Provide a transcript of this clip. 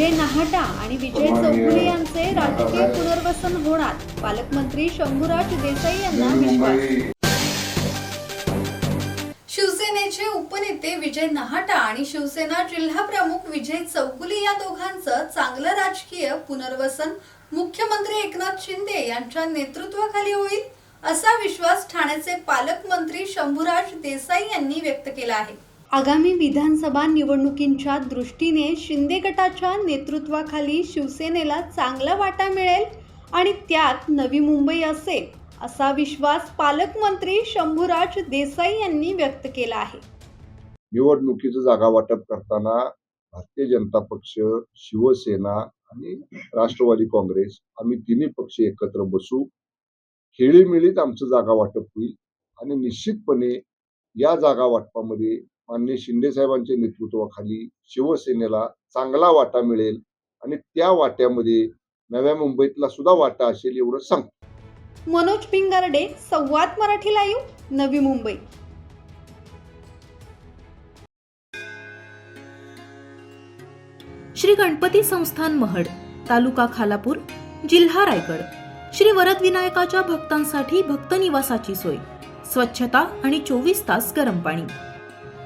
विजय नाहटा आणि विजय चौगुले यांचे राजकीय पुनर्वसन होणार. पालकमंत्री शंभूराज देसाई यांना विश्वास. शिवसेनेचे उपनेते विजय नहाटा आणि शिवसेना जिल्हा प्रमुख विजय चौगुले या दोघांचं चांगलं राजकीय पुनर्वसन मुख्यमंत्री एकनाथ शिंदे यांच्या नेतृत्वाखाली होईल असा विश्वास ठाण्याचे पालकमंत्री शंभूराज देसाई यांनी व्यक्त केला आहे. आगामी विधानसभा निवडणुकींच्या दृष्टीने शिंदे गटाच्या नेतृत्वाखाली शिवसेनेला चांगला वाटा मिळेल आणि त्यात नवी मुंबई असेल असा विश्वास पालकमंत्री शंभूराज देसाई यांनी व्यक्त केला आहे. निवडणुकीचं जागा वाटप करताना भारतीय जनता पक्ष शिवसेना आणि राष्ट्रवादी काँग्रेस आम्ही तिन्ही पक्ष एकत्र बसू खेळीमेळीत आमचं जागा वाटप होईल आणि निश्चितपणे या जागा वाटपामध्ये माननीय शिंदे साहेबांच्या नेतृत्वाखाली शिवसेनेला चांगला वाटा मिळेल आणि त्या वाट्यामध्ये नव्या मुंबईतला सुद्धा वाटा असेल एवढं सांगतो. मनोज पिंगारडे संवाद मराठी लाईव्ह नवी मुंबई. श्री गणपती संस्थान महड तालुका खालापूर जिल्हा रायगड. श्री वरद विनायकाच्या भक्तांसाठी भक्त निवासाची सोय. स्वच्छता आणि चोवीस तास गरम पाणी.